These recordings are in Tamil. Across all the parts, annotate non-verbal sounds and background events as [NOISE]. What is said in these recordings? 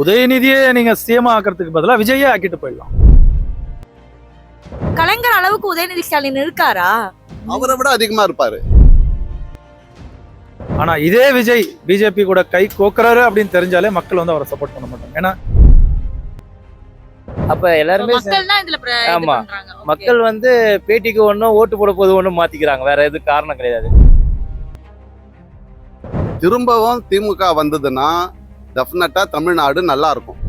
உதயநிதியே நீங்க சிஎம் ஆக்கிறதுக்கு பதிலா விஜயே ஆக்கிட்டு போயிடலாம். கலைஞர் அளவுக்கு உதயநிதி ஸ்டாலின் இருக்காரா? அவரை விட அதிகமா இருப்பாரு. ஆனா இதே விஜய் பிஜேபி கூட கை கோக்குறாரு அப்படின்னு தெரிஞ்சாலே மக்கள் வந்து அவரை சப்போர்ட் பண்ண மாட்டாங்க. ஏன்னா அப்ப எல்லாருமே ஆமா. மக்கள் வந்து பேட்டிக்கு ஒண்ணும் ஓட்டு போட போது ஒண்ணும் மாத்திக்கிறாங்க. வேற எதுவும் காரணம் கிடையாது. திரும்பவும் திமுக வந்ததுன்னா டெஃபினட்டா தமிழ்நாடு நல்லா இருக்கும்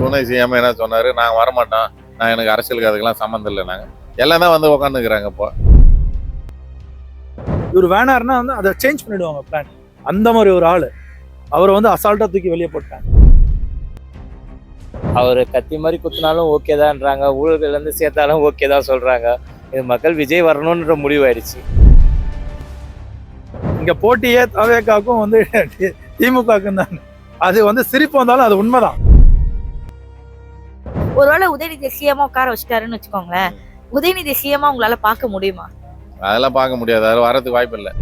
துணை சிஎம் என்ன சொன்னாரு? நான் வரமாட்டோம். நான் எனக்கு அரசியலுக்கு அதுக்கெல்லாம் சம்மந்தம் இல்லை நாங்க. எல்லாம் தான் வந்து உட்காந்துக்கிறாங்க இப்போ. இவர் வேணாருன்னா வந்து அதை சேஞ்ச் பண்ணிடுவாங்க பிளான் அந்த மாதிரி ஒரு ஆளு. அவரை வந்து அசால்ட்டா தூக்கி வெளியே போட்டாங்க. அவர் கத்தி மாதிரி குத்துனாலும் ஓகே தான்றாங்க. ஊழல்கள் இருந்து சேர்த்தாலும் ஓகே தான் சொல்றாங்க. இது மக்கள் விஜய் வரணும்ன்ற முடிவு ஆயிடுச்சு. இங்க போட்டியே தவேக்காக்கும் வந்து [LAUGHS] திமுகவுக்கும் தான் அது வந்து சிரிப்பு வந்தாலும் அது உண்மைதான். ஒருவேளை உதயநிதி சிஎம் உட்கார வச்சுட்டாருன்னு வச்சுக்கோங்களேன். உதயநிதி சிஎம் உங்களால பார்க்க முடியுமா? அதெல்லாம் பார்க்க முடியாது. அது வரதுக்கு வாய்ப்பு இல்லை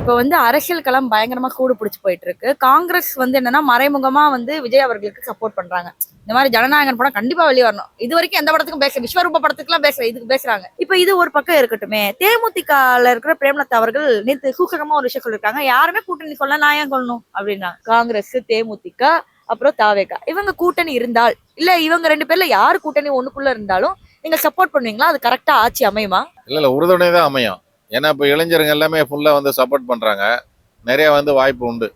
இப்ப வந்து அரசியல் களம் பயங்கரமா கூடு பிடிச்சு போயிட்டு இருக்கு காங்கிரஸ் வந்து என்னன்னா மறைமுகமா வந்து விஜய் அவர்களுக்கு சப்போர்ட் பண்றாங்க. இந்த மாதிரி ஜனநாயகன் படம் கண்டிப்பா வெளியே வரணும். இது வரைக்கும் எந்த படத்துக்கும் பேச விஸ்வரூப படத்துக்குலாம் பேசல. இதுக்கு பேசுறாங்க. இப்ப இது ஒரு பக்கம் இருக்கட்டுமே. தேமுதிகல இருக்கிற பிரேமலதா அவர்கள் நேத்து சூசகமா ஒரு விஷயம் சொல்லிருக்காங்க யாருமே கூட்டணி சொல்ல நான் ஏன் சொல்லணும் அப்படின்னா காங்கிரஸ் தேமுதிக அப்புறம் தாவேகா. இவங்க கூட்டணி இருந்தால் இல்ல இவங்க ரெண்டு பேர்ல யாரு கூட்டணி ஒண்ணுக்குள்ள இருந்தாலும் நீங்க சப்போர்ட் பண்ணுவீங்களா? அது கரெக்டா ஆட்சி அமையுமா? இல்லை இல்லை தான் அமையும். ஏன்னா இப்போ இளைஞருங்க எல்லாமே ஃபுல்லாக வந்து சப்போர்ட் பண்ணுறாங்க நிறைய வந்து வாய்ப்பு உண்டு.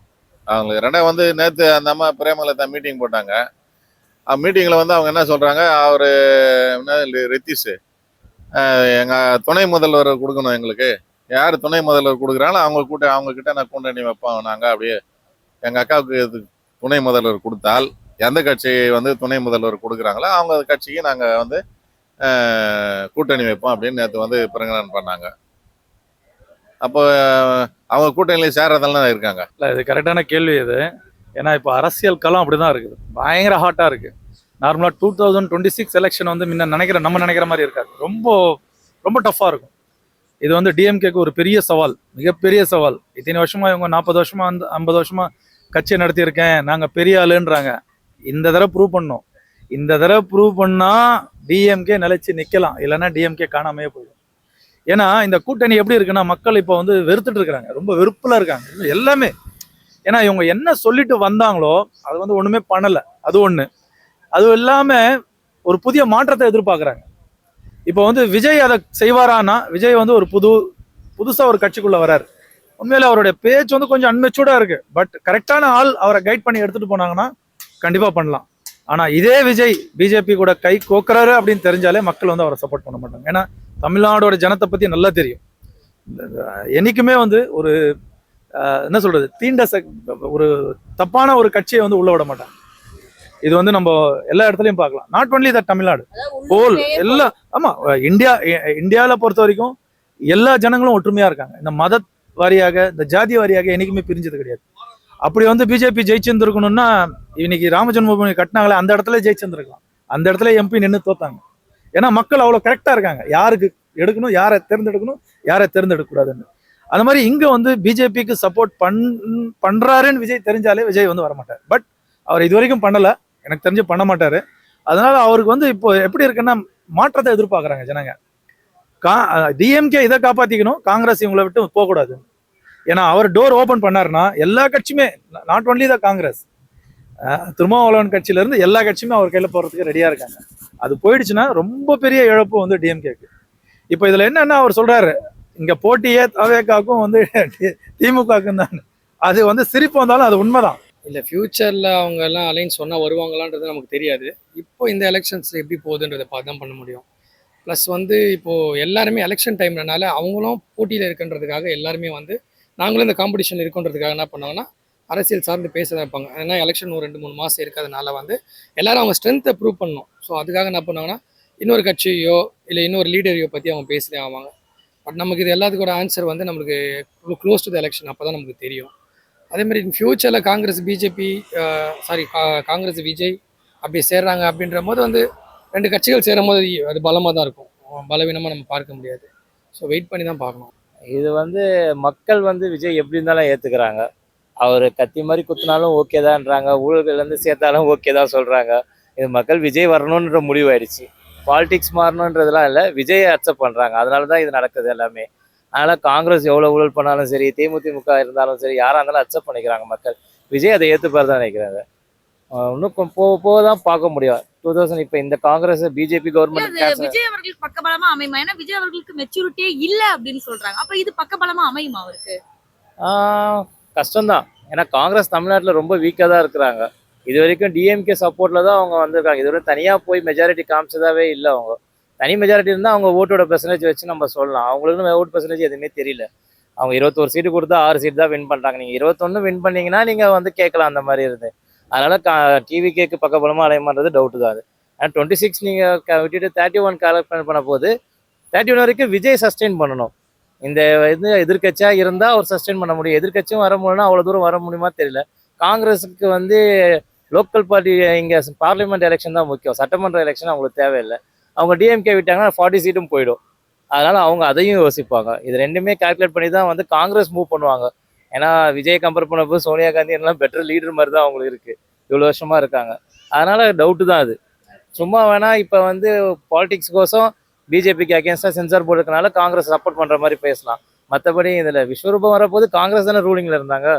அவங்களுக்கு ரெண்டாவது வந்து நேற்று அந்த அம்மா பிரேமலதா மீட்டிங் போட்டாங்க. மீட்டிங்கில் வந்து அவங்க என்ன சொல்கிறாங்க அவர் என்ன ரித்திஷ். எங்கள் துணை முதல்வர் கொடுக்கணும் எங்களுக்கு. யார் துணை முதல்வர் கொடுக்குறாங்களோ அவங்க கூட்ட அவங்க கிட்ட நான் கூட்டணி வைப்போம் நாங்கள் அப்படியே. எங்கள் அக்காவுக்கு இது துணை முதல்வர் கொடுத்தால் எந்த கட்சி வந்து துணை முதல்வர் கொடுக்குறாங்களோ அவங்க கட்சிக்கு நாங்கள் வந்து கூட்டணி வைப்போம் அப்படின்னு நேற்று வந்து பிரகடனம் பண்ணாங்க. அப்போ அவங்க கூட்டணியில் சேர்றதெல்லாம் இருக்காங்க. இல்லை இது கரெக்டான கேள்வி இது. ஏன்னா இப்போ அரசியல் களம் அப்படிதான் இருக்குது. பயங்கர ஹாட்டாக இருக்குது நார்மலாக two thousand twenty six election வந்து முன்ன நினைக்கிற நம்ம நினைக்கிற மாதிரி இருக்காது. ரொம்ப ரொம்ப டஃப்பாக இருக்கும். இது வந்து டிஎம்கேக்கு ஒரு பெரிய சவால் மிகப்பெரிய சவால். இத்தனை வருஷமாக இவங்க நாற்பது வருஷமாக அந்த ஐம்பது வருஷமா கட்சியை நடத்தியிருக்கேன் நாங்கள் பெரிய ஆளுன்றாங்க. இந்த தடவை ப்ரூவ் பண்ணோம். இந்த தடவை ப்ரூவ் பண்ணால் டிஎம்கே நிலைச்சு நிற்கலாம் இல்லைன்னா டிஎம்கே காணாமையே போயிடும். ஏன்னா இந்த கூட்டணி எப்படி இருக்குன்னா மக்கள் இப்போ வந்து வெறுத்துட்டு இருக்கிறாங்க. ரொம்ப வெறுப்புல இருக்காங்க. எல்லாமே. ஏன்னா இவங்க என்ன சொல்லிட்டு வந்தாங்களோ அது வந்து ஒண்ணுமே பண்ணல. அது ஒண்ணு. அதுவும் இல்லாம ஒரு புதிய மாற்றத்தை எதிர்பார்க்குறாங்க. இப்போ வந்து விஜய் அதை செய்வாரானா விஜய் வந்து ஒரு புது புதுசா ஒரு கட்சிக்குள்ள வராரு. உண்மையில அவருடைய பேச்சு வந்து கொஞ்சம் அன்மெச்சூர்டா இருக்கு. பட் கரெக்டான ஆள் அவரை கைட் பண்ணி எடுத்துட்டு போனாங்கன்னா கண்டிப்பா பண்ணலாம். ஆனா இதே விஜய் பிஜேபி கூட கை கோக்குறாரு அப்படின்னு தெரிஞ்சாலே மக்கள் வந்து அவரை சப்போர்ட் பண்ண மாட்டாங்க. ஏன்னா தமிழ்நாடோட ஜனத்தை பத்தி நல்லா தெரியும். என்னைக்குமே வந்து ஒரு என்ன சொல்றது தீண்ட சக் ஒரு தப்பான ஒரு கட்சியை வந்து உள்ள விட மாட்டாங்க. இது வந்து நம்ம எல்லா இடத்துலயும் பார்க்கலாம். Not only the Tamil Nadu whole எல்லா ஆமா இந்தியா இந்தியாவில் பொறுத்த வரைக்கும் எல்லா ஜனங்களும் ஒற்றுமையா இருக்காங்க. இந்த மத வாரியாக இந்த ஜாதி வாரியாக என்னைக்குமே பிரிஞ்சது கிடையாது. அப்படி வந்து பிஜேபி ஜெயிச்சிருந்துருக்கணும்னா இன்னைக்கு ராம ஜென்மபூமி கட்டினாங்களே அந்த இடத்துல ஜெயிச்சிருந்துருக்கலாம். அந்த இடத்துல எம்பி நின்று தோத்தாங்க. ஏன்னா மக்கள் அவ்வளோ கரெக்டாக இருக்காங்க. யாருக்கு எடுக்கணும் யாரை தேர்ந்தெடுக்கணும் யாரை தேர்ந்தெடுக்கக்கூடாதுன்னு. அந்த மாதிரி இங்கே வந்து பிஜேபிக்கு சப்போர்ட் பண் பண்ணுறாருன்னு விஜய் தெரிஞ்சாலே விஜய் வந்து வரமாட்டார். பட் அவர் இது வரைக்கும் பண்ணலை. எனக்கு தெரிஞ்சு பண்ண மாட்டார். அதனால் அவருக்கு வந்து இப்போ எப்படி இருக்குன்னா மாற்றத்தை எதிர்பார்க்குறாங்க ஜனங்க. கா டிஎம்கே இதை காப்பாற்றிக்கணும் காங்கிரஸ் இவங்களை விட்டு போகக்கூடாது ஏன்னா அவர் டோர் ஓப்பன் பண்ணாருன்னா எல்லா கட்சியுமே not only the Congress Thirumavalavan கட்சியிலேருந்து எல்லா கட்சியுமே அவர் கையில் போகிறதுக்கு ரெடியாக இருக்காங்க. அது போயிடுச்சுன்னா ரொம்ப பெரிய இழப்பு வந்து டிஎம்கேக்கு இப்போ இதில் என்னென்னா அவர் சொல்கிறாரு இங்கே போட்டியே தவேக்காக்கும் வந்து [LAUGHS] திமுகவுக்கும் தான். அது வந்து சிரிப்பு வந்தாலும் அது உண்மைதான். இல்லை ஃப்யூச்சரில் அவங்க எல்லாம் அலைன்ஸ் சொன்னால் வருவாங்களான்றது நமக்கு தெரியாது. இப்போ இந்த எலெக்ஷன்ஸ் எப்படி போகுதுன்றதை பார்த்து தான் பண்ண முடியும். ப்ளஸ் வந்து இப்போது எல்லாருமே எலெக்ஷன் டைம்னால அவங்களும் போட்டியில் இருக்குன்றதுக்காக எல்லாருமே வந்து நாங்களும் இந்த காம்படிஷன் இருக்குன்றதுக்காக என்ன பண்ணாங்கன்னா அரசியல் சார்ந்து பேச தான் இருப்பாங்க. ஏன்னா எலெக்ஷன் ஒரு ரெண்டு மூணு மாதம் இருக்கிறதுனால வந்து எல்லாரும் அவங்க ஸ்ட்ரென்த்தை ப்ரூவ் பண்ணணும். ஸோ அதுக்காக என்ன பண்ணுவாங்கன்னா இன்னொரு கட்சியோ இல்லை இன்னொரு லீடரையோ பற்றி அவங்க பேசிதான் ஆவாங்க. பட் நமக்கு இது எல்லாத்துக்கோட ஆன்சர் வந்து நம்மளுக்கு க்ளோஸ் டு த எலெக்ஷன் அப்போ தான் நமக்கு தெரியும். அதே மாதிரி ஃப்யூச்சரில் Congress BJP sorry Congress Vijay அப்படி சேர்றாங்க அப்படின்ற போது வந்து ரெண்டு கட்சிகள் சேரும் போது அது பலமாக தான் இருக்கும். பலவீனமாக நம்ம பார்க்க முடியாது. ஸோ வெயிட் பண்ணி தான் பார்க்கணும். இது வந்து மக்கள் வந்து விஜய் எப்படி இருந்தாலும் ஏற்றுக்கிறாங்க அவர் கத்தி மாதிரி குத்துனாலும் ஓகே தான்ன்றாங்க ஊழல்கள்லேருந்து சேர்த்தாலும் ஓகே தான் சொல்கிறாங்க இது மக்கள் விஜய் வரணுன்ற முடிவாயிடுச்சு. பாலிடிக்ஸ் மாறணுன்றதுலாம் இல்லை விஜயை அக்செப்ட் பண்ணுறாங்க அதனால தான் இது நடக்குது எல்லாமே. அதனால் காங்கிரஸ் எவ்வளோ ஊழல் பண்ணாலும் சரி தேமுதிமுக இருந்தாலும் சரி யாராக இருந்தாலும் அக்செப்ட் பண்ணிக்கிறாங்க மக்கள். விஜய் அதை ஏற்றுப்பார் தான் நினைக்கிறாங்க இன்னும் போக போக தான் பார்க்க முடியும். டூ தௌசண்ட் இப்போ இந்த காங்கிரஸ் பிஜேபி கவர்மெண்ட் விஜய் அவர்களுக்கு பக்கபலமா அமையுமா? ஏன்னா விஜய் அவர்களுக்கு மெச்சூரிட்டியே இல்ல அப்படின்னு சொல்றாங்க. அப்ப இது பக்கபலமா அமையுமா அவருக்கு? ஆஹ் கஷ்டம்தான். ஏன்னா காங்கிரஸ் தமிழ்நாட்டில் ரொம்ப வீக்காக தான் இருக்கிறாங்க. இது வரைக்கும் டிஎம்கே சப்போர்ட்டில் தான் அவங்க வந்திருக்காங்க. இதுவரை தனியாக போய் மெஜாரிட்டி காமிச்சதாவே இல்லை அவங்க. தனி மெஜாரிட்டி இருந்தால் அவங்க ஓட்டோட பெர்சன்டேஜ் வச்சு நம்ம சொல்லலாம். அவங்களுக்கு ஓட் பெர்சன்டேஜ் எதுவுமே தெரியல. அவங்க இருபத்தோரு சீட்டு கொடுத்தா ஆறு சீட் தான் வின் பண்ணுறாங்க நீங்கள் இருபத்தொன்று வின் பண்ணீங்கன்னா நீங்கள் வந்து கேட்கலாம் அந்த மாதிரி இருந்து. அதனால் கா டிவி கேக்கு பக்கபலமாக அலையமான்றது டவுட்டு தான் அது. ஆனால் டுவெண்ட்டி சிக்ஸ் நீங்கள் விட்டுட்டு தேர்ட்டி ஒன் கலெக்ட் பண்ண போது தேர்ட்டி ஒன் வரைக்கும் விஜய் சஸ்டெயின் பண்ணணும். இந்த இது எதிர்கட்சியாக இருந்தால் அவர் சஸ்டெயின் பண்ண முடியும். எதிர்க்கட்சியும் வர முடியும்னா அவ்வளோ தூரம் வர முடியுமா தெரியல. காங்கிரஸுக்கு வந்து லோக்கல் பார்ட்டி இங்கே பார்லிமெண்ட் எலெக்ஷன் தான் முக்கியம். சட்டமன்ற எலெக்ஷன் அவங்களுக்கு தேவையில்லை. அவங்க டிஎம்கே விட்டாங்கன்னா ஃபார்ட்டி சீட்டும் போயிடும். அதனால் அவங்க அதையும் யோசிப்பாங்க. இது ரெண்டுமே கால்குலேட் பண்ணி தான் வந்து காங்கிரஸ் மூவ் பண்ணுவாங்க. ஏன்னா விஜய் கம்பேர் பண்ணப்போ சோனியா காந்தி எல்லாம் பெட்டர் லீடர் மாதிரி தான் அவங்களுக்கு இருக்குது இவ்வளோ வருஷமாக இருக்காங்க. அதனால் டவுட்டு தான் அது. சும்மா வேணால் இப்போ வந்து பாலிடிக்ஸ் கோசம் பிஜேபிக்கு அகேன்ஸ்டாக சென்சார் போர்டு இருக்கனால காங்கிரஸ் சப்போர்ட் பண்ணுற மாதிரி பேசலாம். மற்றபடி இதில் விஸ்வரூபம் வரப்போது காங்கிரஸ் தானே ரூலிங்கில் இருந்தாங்க.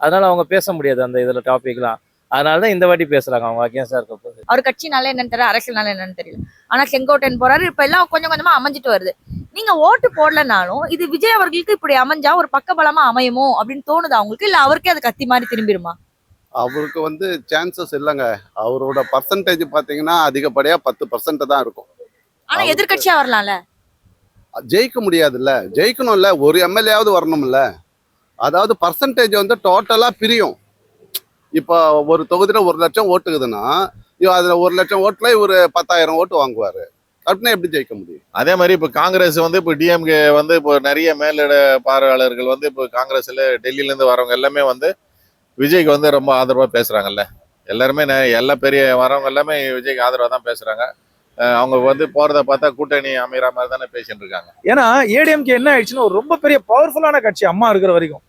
அதனால அவங்க பேச முடியாது அந்த இதில் டாபிக்லாம் அதனால தான் இந்த வாட்டி பேசுகிறாங்க அவங்க அகேன்ஸ்டாக இருக்க போது. அவர் கட்சினால என்னன்னு தெரியல அரசியல்னால என்னன்னு தெரியல. ஆனா செங்கோட்டையன் போறாரு இப்ப எல்லாம் கொஞ்சம் கொஞ்சமா அமைஞ்சிட்டு வருது. நீங்க ஓட்டு போடலனாலும் இது விஜய் அவர்களுக்கு இப்படி அமைஞ்சா ஒரு பக்கபலமா அமையுமோ அப்படின்னு தோணுதா உங்களுக்கு இல்ல அவருக்கே அது கத்தி மாதிரி திரும்பிடுமா? அவருக்கு வந்து சான்சஸ் இல்லைங்க. அவரோட பர்சன்டேஜ் பார்த்தீங்கன்னா அதிகப்படியாக பத்து பர்சன்ட் தான் இருக்கும். ஆனா எதிர்க்கட்சியா வரலாம்ல? ஜெயிக்க முடியாதுல்ல. ஜெயிக்கணும்ல. ஒரு எம்எல்ஏயாவது வரணும்ல. அதாவது பர்சன்டேஜ் வந்து டோட்டலாக பிரியும். இப்போ ஒரு தொகுதியில் ஒரு லட்சம் ஓட்டுக்குதுன்னா இவ அதில் ஒரு லட்சம் ஓட்டுல இவர் பத்தாயிரம் ஓட்டு வாங்குவார். அப்படின்னா எப்படி ஜெயிக்க முடியும்? அதே மாதிரி இப்போ காங்கிரஸ் வந்து இப்போ டிஎம்கே வந்து இப்போ நிறைய மேலிட பார்வையாளர்கள் வந்து இப்போ காங்கிரஸ்ல டெல்லியில இருந்து வரவங்க எல்லாமே வந்து விஜய்க்கு வந்து ரொம்ப ஆதரவா பேசுறாங்கல்ல. எல்லாருமே எல்லா பெரிய வரவங்க எல்லாமே விஜய்க்கு ஆதரவா தான் பேசுறாங்க. அவங்க வந்து போறத பார்த்தா கூட்டணி அமைகிற மாதிரி தானே பேசிட்டு இருக்காங்க. ஏன்னா ஏடிஎம்கே என்ன ஆயிடுச்சுன்னா ஒரு ரொம்ப பெரிய பவர்ஃபுல்லான கட்சி அம்மா இருக்கிற வரைக்கும்.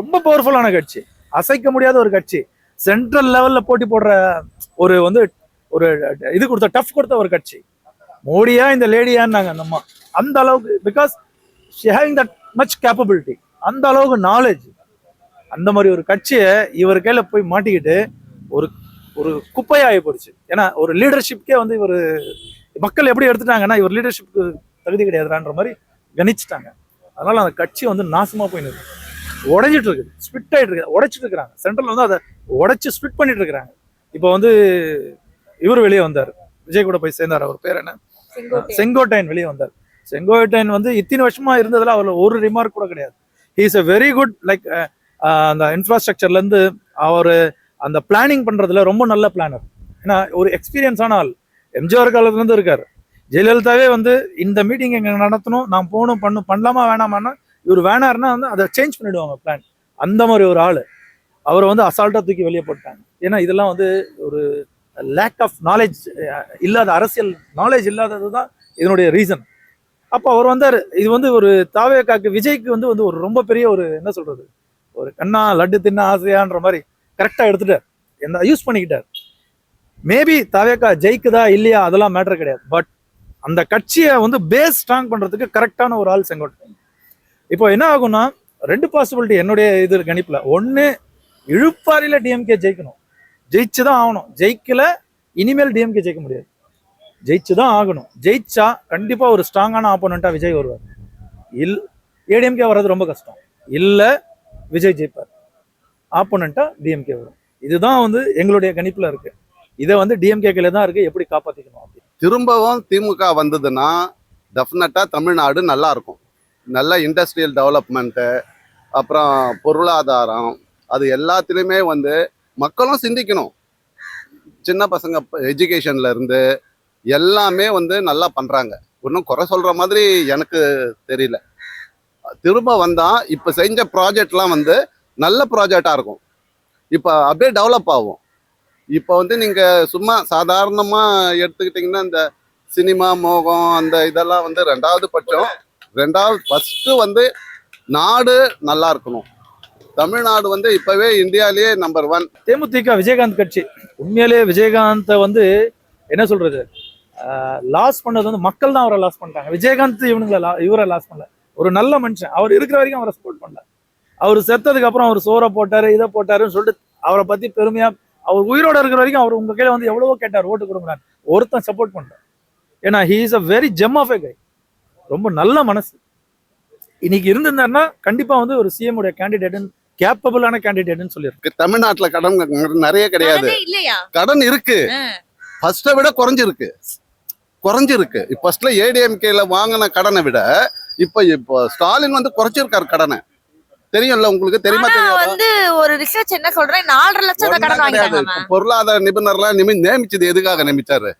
ரொம்ப பவர்ஃபுல்லான கட்சி. அசைக்க முடியாத ஒரு கட்சி. சென்ட்ரல் லெவல்ல போட்டி போடுற ஒரு வந்து ஒரு இது கொடுத்த டஃப் கொடுத்த ஒரு கட்சி. மோடியா இந்த லேடியான்னாங்க அந்த அம்மா. அந்த அளவுக்கு because she having that much capability அந்த அளவுக்கு நாலேஜ் அந்த மாதிரி ஒரு கட்சியை இவர் கையில போய் மாட்டிக்கிட்டு ஒரு ஒரு குப்பையாகி போயிடுச்சு ஏன்னா ஒரு லீடர்ஷிப்கே வந்து இவர் மக்கள் எப்படி எடுத்துட்டாங்கன்னா இவர் லீடர்ஷிப்க்கு தகுதி கிடையாதுன்ற மாதிரி கணிச்சிட்டாங்க. அதனால அந்த கட்சி வந்து நாசமா போய் நிற்கு உடைஞ்சிட்டு இருக்குது ஸ்பிட் ஆயிட்டு இருக்கு உடைச்சிட்டு இருக்கிறாங்க சென்ட்ரல் வந்து அதை உடைச்சு ஸ்பிட் பண்ணிட்டு இருக்கிறாங்க இப்போ வந்து இவர் வெளியே வந்தார். விஜய் கூட போய் சேர்ந்தார். அவர் பேர் என்ன? செங்கோட்டையன். வெளியே வந்தார். செங்கோட்டையன் வந்து இத்தனை வருஷமா இருந்ததுல அவர்ல ஒரு ரிமார்க் கூட கிடையாது. Is a very good like அந்த இன்ஃப்ராஸ்ட்ரக்சர்ல இருந்து அவர் அந்த பிளானிங் பண்றதுல ரொம்ப நல்ல பிளானர் ஏன்னா ஒரு எக்ஸ்பீரியன்ஸான ஆள். எம்ஜிஆர் காலத்துல இருந்து இருக்காரு. ஜெயலலிதாவே வந்து இந்த மீட்டிங் எங்க நடத்தணும் நான் போகணும் பண்ணும் பண்ணலாமா வேணாமான்னா இவர் வேணாருன்னா வந்து அதை சேஞ்ச் பண்ணிடுவாங்க பிளான் அந்த மாதிரி ஒரு ஆள். அவரை வந்து அசால்ட்டாக தூக்கி வெளியே போட்டாங்க. ஏன்னா இதெல்லாம் வந்து ஒரு லேக் ஆஃப் நாலேஜ் இல்லாத அரசியல் நாலேஜ் இல்லாதது தான் இதனுடைய ரீசன் அப்போ அவர் வந்தார். இது வந்து ஒரு தாவேக்காக்கு விஜய்க்கு வந்து வந்து ஒரு ரொம்ப பெரிய ஒரு என்ன சொல்றது? ஒரு கண்ணா லட்டு தின்ன ஆசையான்ற மாதிரி. கரெக்டாக எடுத்துட்டார். என்ன யூஸ் பண்ணிக்கிட்டார். மேபி தவேக்கா ஜெயிக்குதா இல்லையா அதெல்லாம் மேட்டர் கிடையாது. பட் அந்த கட்சியை வந்து பேஸ் ஸ்ட்ராங் பண்ணுறதுக்கு கரெக்டான ஒரு ஆள் செங்கோட்டை இப்போ என்ன ஆகும்னா ரெண்டு பாசிபிலிட்டி என்னுடைய இது கணிப்பில். ஒன்று இழுப்பாரியில் டிஎம்கே ஜெயிக்கணும். ஜெயிச்சு தான் ஆகணும். ஜெயிக்கல இனிமேல் டிஎம்கே ஜெயிக்க முடியாது. ஜெயிச்சு தான் ஆகணும். ஜெயிச்சா கண்டிப்பாக ஒரு ஸ்ட்ராங்கான ஆப்போனண்ட்டாக விஜய் வருவார். இல் ஏடிஎம்கே வர்றது ரொம்ப கஷ்டம். இல்லை விஜய் ஜெயிப்பார். ஆப்போனண்ட்டாக டிஎம்கே வரும். இதுதான் வந்து எங்களுடைய கணிப்பில் இருக்கு. இதை வந்து டிஎம்கே கையில் தான் இருக்கு. எப்படி காப்பாற்றிக்கணும் அப்படி திரும்பவும் திமுக வந்ததுன்னா டெஃபினட்டாக தமிழ்நாடு நல்லா இருக்கும். நல்ல இண்டஸ்ட்ரியல் டெவலப்மெண்ட்டு அப்புறம் பொருளாதாரம் அது எல்லாத்துலேயுமே வந்து மக்களும் சிந்திக்கணும். சின்ன பசங்க எஜுகேஷன்ல இருந்து எல்லாமே வந்து நல்லா பண்ணுறாங்க ஒன்றும் குறை சொல்கிற மாதிரி எனக்கு தெரியல. திரும்ப வந்தால் இப்போ செஞ்ச ப்ராஜெக்ட்லாம் வந்து நல்ல ப்ராஜெக்டாக இருக்கும். இப்போ அப்படியே டெவலப் ஆகும். இப்போ வந்து நீங்கள் சும்மா சாதாரணமாக எடுத்துக்கிட்டிங்கன்னா இந்த சினிமா மோகம் அந்த இதெல்லாம் வந்து ரெண்டாவது பட்சம். ரெண்டாவது ஃபஸ்ட்டு வந்து நாடு நல்லா இருக்கணும். தமிழ்நாடு வந்து இப்போவே இந்தியாலேயே நம்பர் ஒன் தேமுதிக விஜயகாந்த் கட்சி. உண்மையிலேயே விஜயகாந்தை வந்து என்ன சொல்கிறது லாஸ் பண்ணது வந்து மக்கள் தான் அவரை லாஸ் பண்ணிட்டாங்க. விஜயகாந்த் இவனுங்களை லா இவரை லாஸ் பண்ணல. ஒரு நல்ல மனுஷன். அவர் இருக்கிற வரைக்கும் அவரை சப்போர்ட் பண்ணல. அவர் செத்ததுக்கு அப்புறம் அவர் சோறை போட்டாரு இதை போட்டாருன்னு சொல்லிட்டு அவரை பத்தி பெருமையா அவர் உயிரோட இருக்கிற வரைக்கும் அவர் உங்க கையில வந்து எவ்வளவோ கேட்டார் ஓட்டு கொடுங்க ஒருத்தன் சப்போர்ட் பண்ணல ஏன்னா he is a very gem of a guy ரொம்ப நல்ல மனசு. இன்னைக்கு இருந்திருந்தாருன்னா கண்டிப்பா வந்து ஒரு சிஎம் உடைய கேண்டிடேட் கேப்பபிளான கேண்டிடேட்னு சொல்லியிருக்கேன் தமிழ்நாட்டுல கடன் நிறைய கிடையாது. கடனே இல்லையா? கடன் இருக்கு. ஆ. ஃபர்ஸ்ட்டை விட குறைஞ்சிருக்கு. குறைஞ்சிருக்கு. இப்போ ஃபர்ஸ்ட்ல ஏடிஎம்கேல வாங்கின கடனை விட இப்போ இப்போ ஸ்டாலின் வந்து குறைச்சிருக்காரு கடனை. தெரியும்ல உங்களுக்கு தெரியுமா ஆனா தெரியாதா? வந்து ஒரு ரிசர்ச் என்ன சொல்றேன் நாலரை லட்சம் கடன். வாங்கிட்டாங்க பொருளாதார நிபுணர்லாம் நிமி நியமிச்சது எதுக்காக நியமிச்சாரு?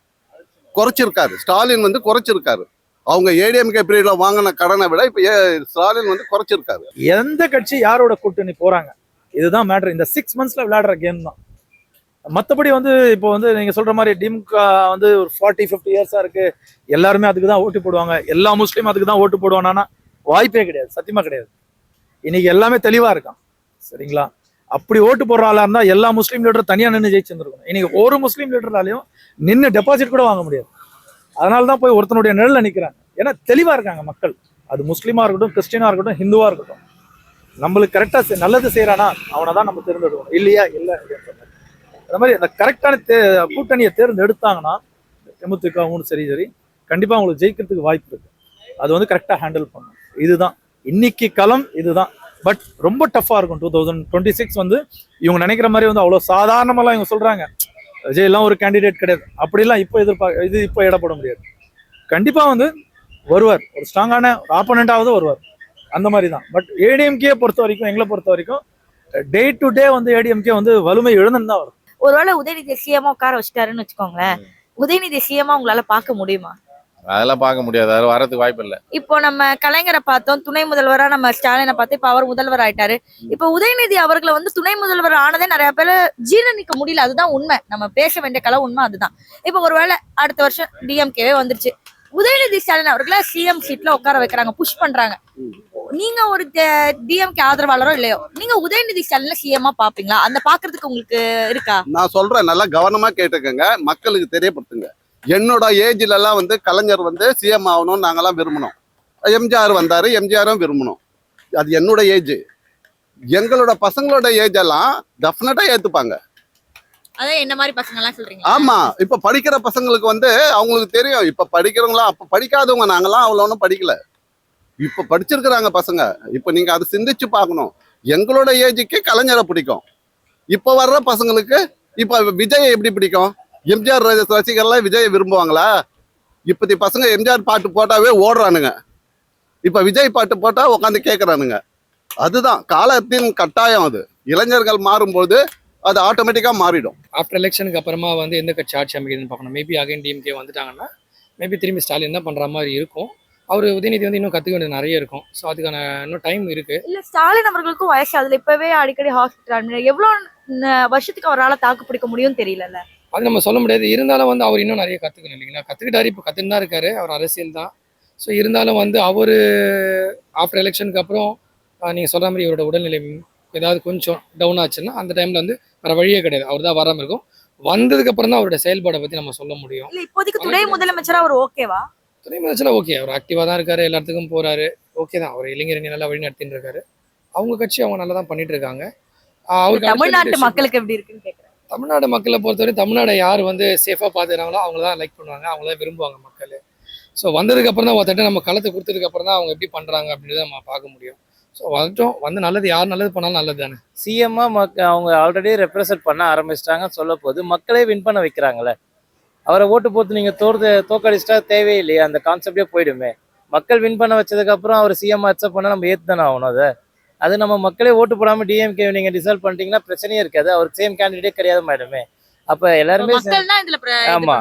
குறைச்சிருக்காரு. ஸ்டாலின் வந்து குறைச்சிருக்காரு. அவங்க ஏடிஎம்கே பீரியட்ல வாங்கின கடனை விட இப்ப ஏ- ஸ்டாலின் வந்து குறைச்சிருக்காரு. எந்த கட்சி யாரோட கூட்டணி போறாங்க? இதுதான் மேட்ரு இந்த சிக்ஸ் மந்த்ஸ்ல விளையாடுற கேம் தான். மற்றபடி வந்து இப்போ வந்து நீங்க சொல்ற மாதிரி திமுக வந்து ஒரு ஃபார்ட்டி ஃபிஃப்டி இயர்ஸா இருக்கு. எல்லாருமே அதுக்கு தான் ஓட்டு போடுவாங்க. எல்லா முஸ்லீம் அதுக்கு தான் ஓட்டு போடுவானா வாய்ப்பே கிடையாது. சத்தியமா கிடையாது. இன்னைக்கு எல்லாமே தெளிவா இருக்கான். சரிங்களா? அப்படி ஓட்டு போடுற ஆளா இருந்தா எல்லா முஸ்லீம் லீடரும் தனியா நின்று ஜெயிச்சிருந்துருக்கும் இன்னைக்கு ஒரு முஸ்லீம் லீடர்னாலையும் நின்று டெபாசிட் கூட வாங்க முடியாது. அதனால தான் போய் ஒருத்தனுடைய நிழலில் நிக்கிறாங்க. ஏன்னா தெளிவா இருக்காங்க மக்கள். அது முஸ்லீமா இருக்கட்டும் கிறிஸ்டினா இருக்கட்டும் ஹிந்துவா இருக்கட்டும். நம்மளுக்கு கரெக்டா நல்லது செய்யறானா அவனை தான் நம்ம தேர்ந்தெடுக்கணும். இல்லையா? இல்ல மாதிரி. அந்த மாதிரி அந்த கரெக்டான தே கூட்டணியை தேர்ந்தெடுத்தாங்கன்னா தேமுதிகவும் சரி சரி கண்டிப்பாக அவங்களுக்கு ஜெயிக்கிறதுக்கு வாய்ப்பு இருக்கு. அது வந்து கரெக்டாக ஹேண்டில் பண்ணணும். இதுதான். இன்னைக்கு களம் இதுதான். பட் ரொம்ப டஃப்பா இருக்கும். டூ தௌசண்ட் டுவெண்ட்டி சிக்ஸ் வந்து இவங்க நினைக்கிற மாதிரி வந்து அவ்வளவு சாதாரணமெல்லாம் இவங்க சொல்றாங்க. விஜய் எல்லாம் ஒரு கேண்டிடேட் கிடையாது. அப்படிலாம் இப்போ எதிர்பார்க்க இது இப்போ இடப்பட முடியாது. கண்டிப்பா வந்து வருவார். ஒரு ஸ்ட்ராங்கான ஆப்போனண்டாவது வருவார். அந்த மாதிரி தான் பட் ஏடிஎம்கே பொறுத்த வரைக்கும் எங்களை பொறுத்த வரைக்கும் டே டு டே வந்து ஏடிஎம்கே வந்து வலிமை எழுந்துன்னு தான் வரும். ஒருவேளை உதயநிதி சிஎம்மா உட்கார வச்சுட்டாருன்னு வச்சுக்கோங்களேன். உதயநிதி சிஎம்மா உங்களால பார்க்க முடியுமா? அதெல்லாம் பார்க்க முடியாது. அது வரதுக்கு வாய்ப்பு இல்லை. இப்போ நம்ம கலைஞரை பார்த்தோம். துணை முதல்வரா நம்ம ஸ்டாலினை பார்த்து இப்ப அவர் முதல்வர் ஆயிட்டாரு. இப்போ உதயநிதி அவர்களை வந்து துணை முதல்வர் ஆனதே நிறைய பேர் ஜீரணிக்க முடியல. அதுதான் உண்மை. நம்ம பேச வேண்டிய கலை உண்மை அதுதான். இப்போ ஒருவேளை அடுத்த வருஷம் டிஎம்கேவே வந்துருச்சு. உதயநிதி ஸ்டாலின் அவர்களை சிஎம் சீட்ல உட்கார வைக்கிறாங்க. புஷ் பண்றாங்க. நீங்க ஒரு டிஎம்கே ஆதரவாளரோ இல்லையோ நீங்க உதயநிதி ஸ்டாலின்ல சிஎம்மா பாப்பீங்களா அந்த பாக்குறதுக்கு உங்களுக்கு இருக்கா? நான் சொல்றேன். நல்லா கவனமா கேட்டுக்கங்க. மக்களுக்கு தெரியப்படுத்துங்க. என்னோட ஏஜ்ல எல்லாம் வந்து கலைஞர் வந்து சிஎம் ஆகணும்னு நாங்கெல்லாம் விரும்பினோம். எம்ஜிஆர் வந்தாரு எம்ஜிஆரும் விரும்பினோம். அது என்னோட ஏஜ். எங்களோட பசங்களோட ஏஜ் எல்லாம் டெஃபினட்டா ஏத்துப்பாங்க. அதான் என்ன மாதிரி பசங்க எல்லாம் சொல்றீங்க? ஆமா இப்ப படிக்கிற பசங்களுக்கு வந்து அவங்களுக்கு தெரியும். இப்ப படிக்கிறவங்களாம் அப்ப படிக்காதவங்க நாங்கெல்லாம் அவ்வளோ ஒன்றும் படிக்கல. இப்ப படிச்சிருக்கிறாங்க பசங்க. இப்ப நீங்க அதை சிந்திச்சு பார்க்கணும். எங்களோட ஏஜுக்கு கலைஞரை பிடிக்கும். இப்ப வர்ற பசங்களுக்கு இப்ப விஜய் எப்படி பிடிக்கும்? எம்ஜிஆர் ரசி- ரசிகர்லாம் விஜயை விரும்புவாங்களா? இப்பத்தி பசங்க எம்ஜிஆர் பாட்டு போட்டாவே ஓடுறானுங்க. இப்ப விஜய் பாட்டு போட்டா உட்காந்து கேட்கறானுங்க அதுதான் காலத்தின் கட்டாயம் அது. இளைஞர்கள் மாறும்போது அது ஆட்டோமேட்டிக்கா மாறிடும். ஆஃப்டர் எலெக்ஷனுக்கு அப்புறமா வந்து எந்த கட்சி ஆட்சி அமைக்குதுன்னு பார்க்கணும். மேபி அகைன் டிஎம்கே வந்துட்டாங்கன்னா மேபி திரும்பி ஸ்டாலின் தான் பண்ணுற மாதிரி இருக்கும். அவர் உதயநிதி வந்து இன்னும் கற்றுக்க வேண்டியது நிறைய இருக்கும். ஸோ அதுக்கான இன்னும் டைம் இருக்குது இல்ல ஸ்டாலின் அவர்களுக்கும் வயசு அதுல இப்பவே அடிக்கடி ஹாஸ்பிட்டல் எவ்வளவு ந- வருஷத்துக்கு அவரால் தாக்கு பிடிக்க முடியும்னு தெரியல அது நம்ம சொல்ல முடியாது. இருந்தாலும் வந்து அவர் இன்னும் நிறைய கற்றுக்கணும் இல்லைங்களா? கற்றுக்கிட்டாரு இப்போ கற்றுன்னு தான் இருக்காரு. அவர் அரசியல் தான். ஸோ இருந்தாலும் வந்து அவர் ஆஃப்டர் எலெக்ஷனுக்கு அப்புறம் நீங்கள் சொல்கிற மாதிரி இவரோட உடல்நிலை ஏதாவது கொஞ்சம் டவுன் ஆச்சுன்னா அந்த டைமில் வந்து வேறு வழியே கிடையாது. அவர் தான் வராமல் இருக்கும். வந்ததுக்கு அப்புறம் தான் அவரோட செயல்பாடை பற்றி நம்ம சொல்ல முடியும். இப்போதைக்கு துணை முதலமைச்சரா அவர் ஓகேவா துணை முதலமைச்சர் ஓகே அவர் ஆக்டிவாக தான் இருக்காரு. எல்லா இடத்துக்கும் போறாரு. ஓகே தான். அவர் இளைஞரணி நல்லா வழி நடத்திட்டு இருக்காரு. அவங்க கட்சி அவங்க நல்லா தான் பண்ணிட்டு இருக்காங்க. அடுத்த தமிழ்நாட்டு மக்களுக்கு எப்படி இருக்குன்னு கேக்குறேன். தமிழ்நாடு மக்களை பொறுத்தவரை தமிழ்நாடை யார் வந்து சேஃபாக பார்த்துக்கிறாங்களோ அவங்க தான் லைக் பண்ணுவாங்க. அவங்க தான் விரும்புவாங்க மக்கள். ஸோ வந்ததுக்கப்புறம் தான் ஒருத்தட்ட நம்ம களத்தை கொடுத்ததுக்கப்புறம் தான் அவங்க எப்படி பண்ணுறாங்க அப்படின்றத நம்ம பார்க்க முடியும். ஸோ வந்துட்டோம். வந்து நல்லது யார் நல்லது பண்ணாலும் நல்லது தானே? சிஎம்மா மக் அவங்க ஆல்ரெடி ரெப்ரசன்ட் பண்ண ஆரம்பிச்சிட்டாங்க சொல்ல போது மக்களே வின் பண்ண வைக்கிறாங்களே. அவரை ஓட்டு போட்டு நீங்கள் தோற்று தோக்கடிச்சிட்டா தேவையில்லையே. அந்த கான்செப்டே போயிடுமே. மக்கள் வின் பண்ண வச்சதுக்கப்புறம் அவர் சிஎம் அக்செப்ட் பண்ணால் நம்ம ஏற்று தானே ஆகணும் அதை? அது நம்ம மக்களே ஓட்டு போடாமல் டிஎம்கே நீங்கள் டிசைட் பண்ணிட்டீங்கன்னா பிரச்சனையே இருக்காது. அவருக்கு சேம் கேண்டிடேட்டே கிடையாது மேடமே அப்போ எல்லாருமே மக்கள் ஆமா.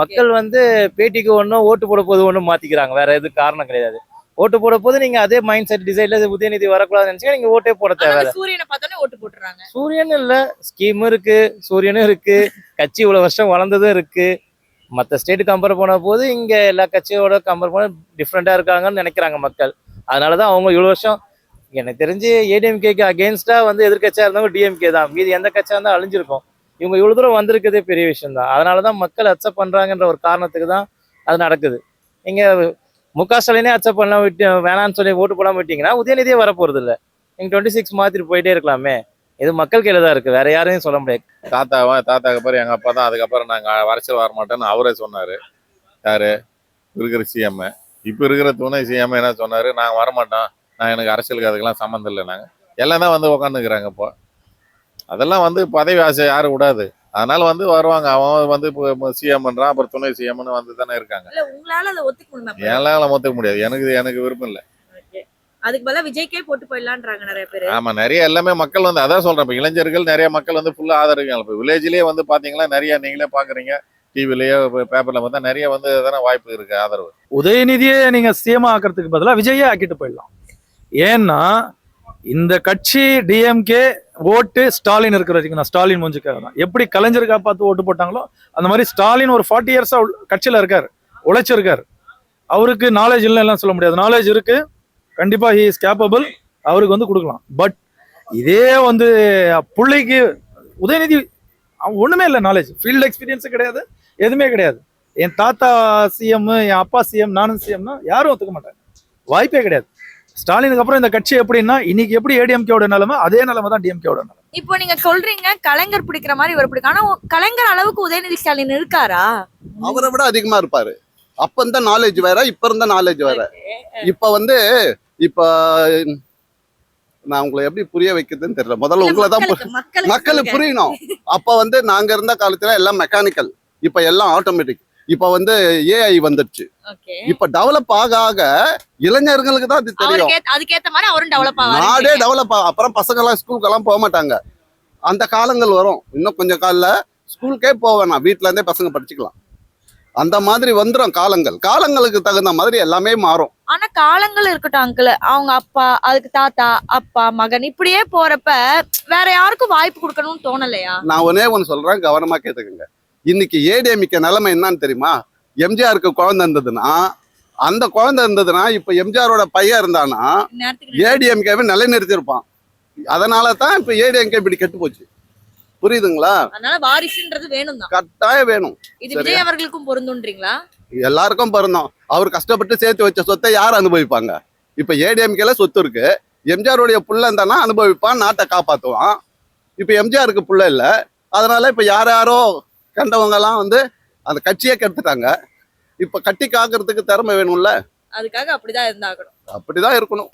மக்கள் வந்து பேட்டிக்கு ஒன்றும் ஓட்டு போட போது ஒன்றும் மாத்திக்கிறாங்க. வேற எதுவும் காரணம் கிடையாது. ஓட்டு போட போது நீங்க அதே மைண்ட் செட் டிசைட்ல உதயநிதி வரக்கூடாதுன்னு நினைச்சீங்க நீங்க ஓட்டே போட தேவை சூரியனை பார்த்தோன்னே ஓட்டு போட்டுறாங்க. சூரியன் இல்ல. ஸ்கீம் இருக்கு. சூரியனும் இருக்கு. கட்சி இவ்வளவு வருஷம் வளர்ந்ததும் இருக்கு. மற்ற ஸ்டேட் கம்பேர் பண்ண போது இங்க எல்லா கட்சியோட கம்பேர் பண்ண டிஃப்ரெண்டா இருக்காங்கன்னு நினைக்கிறாங்க மக்கள். அதனாலதான் அவங்க இவ்வளவு வருஷம் எனக்கு தெரிஞ்சு ஏடிஎம்கேக்கு அகேன்ஸ்டாக வந்து எதிர்கட்சியாக இருந்தவங்க டிஎம்கே தான். மீதி எந்த கட்சியாக இருந்தாலும் அழிஞ்சிருக்கும். இவங்க இவ்வளோ தூரம் வந்திருக்கிறதே பெரிய விஷயம் தான் அதனால தான் மக்கள் அக்செப்ட் பண்ணுறாங்கன்ற ஒரு காரணத்துக்கு தான் அது நடக்குது. நீங்கள் மு க ஸ்டாலினே அக்செப்ட் பண்ணலாம் விட்டு வேணாம்னு சொல்லி ஓட்டு போடாமல் விட்டிங்கன்னா உதயநிதியே வரப்போகிறது இல்லை நீங்கள் டுவெண்ட்டி சிக்ஸ் மாற்றிட்டு போயிட்டே இருக்கலாமே. இது மக்கள் கையில் தான் இருக்குது வேற யாரையும் சொல்ல முடியாது. தாத்தாவா தாத்தாக்கு அப்புறம் எங்கள் அப்பா தான். அதுக்கப்புறம் நாங்கள் அரசியல் வர மாட்டோம்னு அவரே சொன்னார். யார்? இருக்கிற சிஎம் இப்போ இருக்கிற துணை சிஎம் என்ன சொன்னார்? நாங்கள் வரமாட்டோம். நான் எனக்கு அரசியலுக்கு அதுக்கெல்லாம் சம்மந்தம் இல்லை நாங்கள் எல்லாம் தான் வந்து உக்காந்துக்கிறாங்க இப்போ. அதெல்லாம் வந்து பதவி ஆசை யாரும் விடாது. அதனால வந்து வருவாங்க. அவன் வந்து இப்போ சிஎம்ன்றான் அப்புறம் துணை சிஎம்னு வந்து தானே இருக்காங்க. இல்ல உங்களால அதை ஒத்துக்க முடியாது. எனக்கு எனக்கு விருப்பம் இல்லை. அதுக்கு பதிலா விஜய்க்கே போட்டு போயிடலான்றாங்க நிறைய பேரு. ஆமா நிறைய எல்லாமே மக்கள் வந்து அதான் சொல்றேன். இப்போ இளைஞர்கள் நிறைய மக்கள் வந்து ஃபுல்லா ஆதரிக்காங்க இப்போ வில்லேஜ்லயே வந்து பாத்தீங்கன்னா நிறைய நீங்களே பாக்குறீங்க. டிவிலயோ பேப்பர்ல பார்த்தா நிறைய வந்து தானே வாய்ப்பு இருக்கு ஆதரவு. உதயநிதியே நீங்க சிஎம் ஆக்கிறதுக்கு பதிலா விஜயே ஆக்கிட்டு போயிடலாம். ஏன்னா இந்த கட்சி டிஎம்கே ஓட்டு ஸ்டாலின் இருக்கிற வரைக்கும் நான் ஸ்டாலின் மூஞ்சுக்காக தான். எப்படி கலைஞர் காப்பாத்து ஓட்டு போட்டாங்களோ அந்த மாதிரி ஸ்டாலின் ஒரு ஃபார்ட்டி இயர்ஸாக கட்சியில் இருக்கார். உழைச்சிருக்கார். அவருக்கு நாலேஜ் இல்லைன்னு எல்லாம் சொல்ல முடியாது. நாலேஜ் இருக்கு. கண்டிப்பாக ஹி இஸ் கேப்பபிள் அவருக்கு வந்து கொடுக்கலாம். பட் இதே வந்து பிள்ளைக்கு உதயநிதி அவன் இல்லை நாலேஜ் ஃபீல்டு எக்ஸ்பீரியன்ஸும் கிடையாது. எதுவுமே கிடையாது. என் தாத்தா சிஎம் என் அப்பா சிஎம் நானும் சிஎம்னா யாரும் ஒத்துக்க மாட்டாங்க. வாய்ப்பே கிடையாது. ஸ்டாலினுக்கு அப்புறம் இந்த கட்சி எப்படின்னா இன்னைக்கு எப்படி ஏடிஎம்கேவோட நிலைமை அதே நிலைமை தான் டிஎம்கேவோட நிலைமை. இப்போ நீங்க சொல்றீங்க கலைஞர் பிடிக்கிற மாதிரி இவர் பிடிக்கும். ஆனா கலைஞர் அளவுக்கு உதயநிதி ஸ்டாலின் இருக்காரா? அவரை விட அதிகமா இருப்பாரு. அப்ப இருந்த நாலேஜ் வேற இப்ப இருந்த நாலேஜ் வேற. இப்ப வந்து இப்ப நான் உங்களை எப்படி புரிய வைக்கிறதுன்னு தெரியல. முதல்ல உங்களை தான் மக்களுக்கு புரியணும். அப்ப வந்து நாங்க இருந்த காலத்துல எல்லாம் மெக்கானிக்கல் இப்ப எல்லாம் ஆட்டோமேட்டிக் இப்ப வந்து ஏஐ வந்துடுச்சு. இப்ப டெவலப் ஆக ஆக இளைஞர்களுக்கு தான் அது தெரியும். அதுக்கேத்த மாதிரி அவரும் டெவலப் நாடே ஆவாரு டெவலப் ஆகும் அப்புறம் பசங்க எல்லாம் ஸ்கூலுக்கெல்லாம் போக மாட்டாங்க. அந்த காலங்கள் வரும். இன்னும் கொஞ்சம் காலில் ஸ்கூலுக்கே போக வேணாம். வீட்ல இருந்தே பசங்க படிச்சுக்கலாம். அந்த மாதிரி வந்துடும் காலங்கள். காலங்களுக்கு தகுந்த மாதிரி எல்லாமே மாறும். ஆனா காலங்கள் இருக்கட்டும் அங்கிள் அவங்க அப்பா அதுக்கு தாத்தா அப்பா மகன் இப்படியே போறப்ப வேற யாருக்கும் வாய்ப்பு கொடுக்கணும்னு தோணலையா? நான் ஒன்னே ஒன்று சொல்றேன். கவனமா கேட்டுக்கோங்க. இன்னைக்கு ஏடிஎம்மிக்க நிலைமை என்னன்னு தெரியுமா? எம்ஜிஆருக்கு குழந்தை இருந்ததுன்னா அந்த குழந்தை இருந்ததுன்னா இப்ப எம்ஜிஆரோட பையன் இருந்தானா ஏடிஎம்கேவை நிலைநிறுத்தியிருப்பான். அதனால தான் இப்ப ஏடிஎம்கே இப்படி கெட்டு போச்சு. புரியுதுங்களா? அதனால வாரிசுன்றது வேணும் தான் கட்டாயம் வேணும். இது சரியா? விஜய் அவர்களுக்கும் பொருந்துன்றீங்களா? எல்லாருக்கும் பிறந்தோம் அவர் கஷ்டப்பட்டு சேர்த்து வச்ச சொத்தை யார் அனுபவிப்பாங்க? இப்ப ஏடிஎம்கேல சொத்து இருக்கு. எம்ஜிஆருடைய புள்ள இருந்தானா அனுபவிப்பான் நாட்டை காப்பாத்துவான். இப்ப எம்ஜிஆருக்கு புள்ள இல்ல. அதனால இப்ப யார் யாரோ கண்டவங்க எல்லாம் வந்து அந்த கட்சியே கெடுத்துட்டாங்க. இப்ப கட்டி காக்கிறதுக்கு திறமை வேணும்ல? அதுக்காக அப்படிதான் இருந்தாகணும். அப்படிதான் இருக்கணும்.